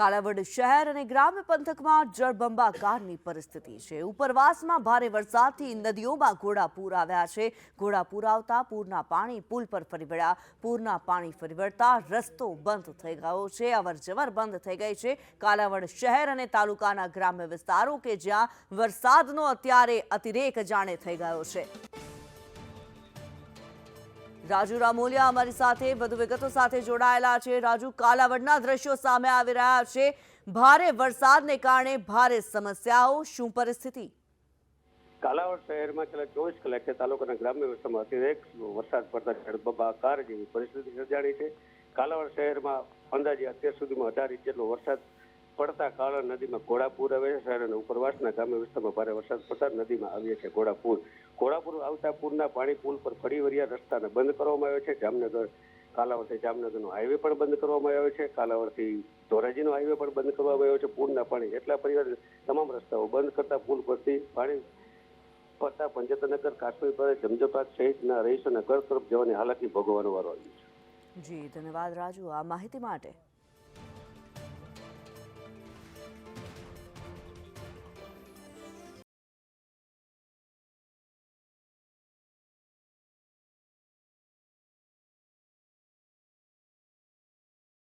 કાલાવડ શહેર અને ગ્રામ્ય પંથકમાં જળબંબાકારની પરિસ્થિતિ છે. ઉપરવાસમાં ભારે વરસાદથી નદીઓમાં ઘોડાપૂર આવ્યા છે. ઘોડાપૂર આવતા પૂરના પાણી પુલ પર ફરી વળ્યા. પૂરના પાણી ફરી વળતા રસ્તો બંધ થઈ ગયો છે. અવરજવર બંધ થઈ ગઈ છે. કાલાવડ શહેર અને તાલુકાના ગ્રામ્ય વિસ્તારો કે જ્યાં વરસાદનો અત્યારે અતિરેક જાણે થઈ ગયો છે. રાજુ રામોલિયા અમારી સાથે, વધુ વિગતો સાથે જોડાયેલા છે. રાજુ, કાલાવડના દ્રશ્યો સામે આવી રહ્યા છે. ભારે વરસાદને કારણે ભારે સમસ્યાઓ. શું પરિસ્થિતિ? કાલાવડ શહેરમાં છેલ્લા ચોવીસ કલાકે તાલુકાના ગ્રામ્ય વિસ્તારમાં અતિરેક વરસાદ પડતા જળબંબાકાર જેવી પરિસ્થિતિ સર્જાણી છે. કાલાવડ શહેરમાં અંદાજે અત્યાર સુધીમાં અઢાર ઇંચ જેટલો વરસાદ પડતા કાળા નદીમાં ઘોડાપુર આવે છે અને ઉપરવાસના ગામે વિસ્તારમાં ભારે વરસાદ પડતા નદીમાં આવે છે ઘોડાપુર. ઘોડાપુર આવતા પૂરના પાણી પુલ પર ફરી વળ્યા, રસ્તાને બંધ કરવામાં આવ્યો છે. જામનગર, કાલાવડથી જામનગરનો હાઈવે પણ બંધ કરવામાં આવ્યો છે. કાલાવડથી ધોરાજીનો હાઈવે પણ બંધ કરવામાં આવ્યો છે. પૂરના પાણી એટલા પરિવાર તમામ રસ્તાઓ બંધ કરતા પુલ પરથી પાણી પડતા પંચતનગર, કાશ્મીર પર જમજપાત સહિતના રહીશોના ઘર તરફ જવાની હાલાકી ભોગવવાનો વારો આવ્યો છે. જી, ધન્યવાદ રાજુ. આ માહિતી માટે